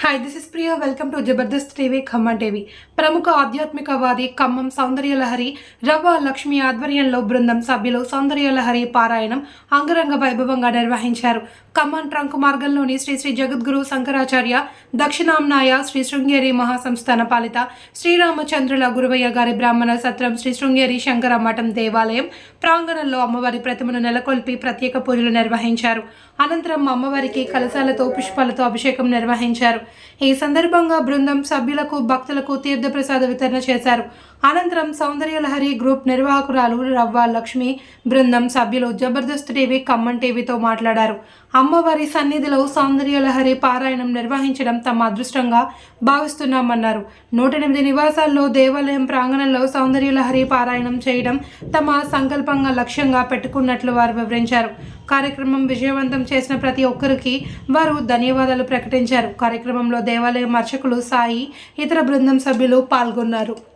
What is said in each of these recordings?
Hi this is Priya welcome to Jabardasth TV Khammam TV ప్రముఖ ఆధ్యాత్మికవాది ఖమ్మం సౌందర్యలహరి రవ్వ లక్ష్మి ఆధ్వర్యంలో బృందం సభ్యులు సౌందర్యలహరి పారాయణం అంగరంగ వైభవంగా నిర్వహించారు. ఖమ్మం ట్రంక్ మార్గంలోని శ్రీ శ్రీ జగద్గురు శంకరాచార్య దక్షిణాంనాయ శ్రీ శృంగేరి మహాసంస్థాన పాలిత శ్రీరామచంద్రుల గురువయ్య గారి బ్రాహ్మణ సత్రం శ్రీ శృంగేరి శంకర మఠం దేవాలయం ప్రాంగణంలో అమ్మవారి ప్రతిమను నెలకొల్పి ప్రత్యేక పూజలు నిర్వహించారు. అనంతరం అమ్మవారికి కలశాలతో పుష్పాలతో అభిషేకం నిర్వహించారు. ఈ సందర్భంగా బృందం సభ్యులకు భక్తులకు తీర్థప్రసాద వితరణ చేశారు. అనంతరం సౌందర్యలహరి గ్రూప్ నిర్వాహకురాలు రవ్వ లక్ష్మి బృందం సభ్యులు జబర్దస్త్ టీవీ ఖమ్మం టీవీతో మాట్లాడారు. అమ్మవారి సన్నిధిలో సౌందర్యలహరి పారాయణం నిర్వహించడం తమ అదృష్టంగా భావిస్తున్నామన్నారు. నూట ఎనిమిది నివాసాల్లో దేవాలయం ప్రాంగణంలో సౌందర్యలహరి పారాయణం చేయడం తమ సంకల్పంగా లక్ష్యంగా పెట్టుకున్నట్లు వారు వివరించారు. కార్యక్రమం విజయవంతం చేసిన ప్రతి ఒక్కరికి వారు ధన్యవాదాలు ప్రకటించారు. కార్యక్రమంలో దేవాలయం అర్చకులు సాయి ఇతర బృందం సభ్యులు పాల్గొన్నారు.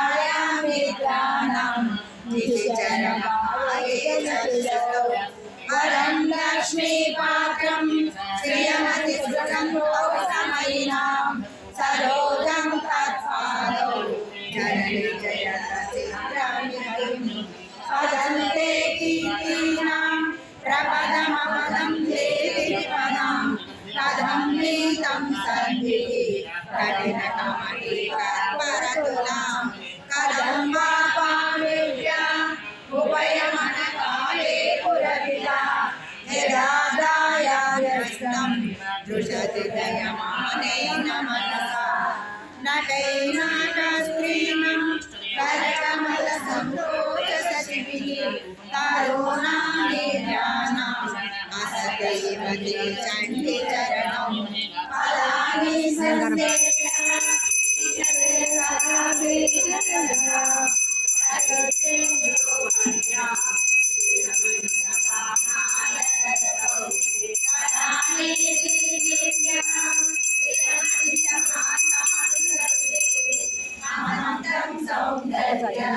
లక్ష్మీపాత్రం శ్రియమతి సమయినాం సరోజం తత్పాదౌ జనని दृशतिदयमानैनमनसा नटैनाटस्त्रीणं करकमलसम्भोजसचिभिः करुणानिर्याणाम् असतैव ते चण्डीचरणं சௌந்தர்யா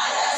Alas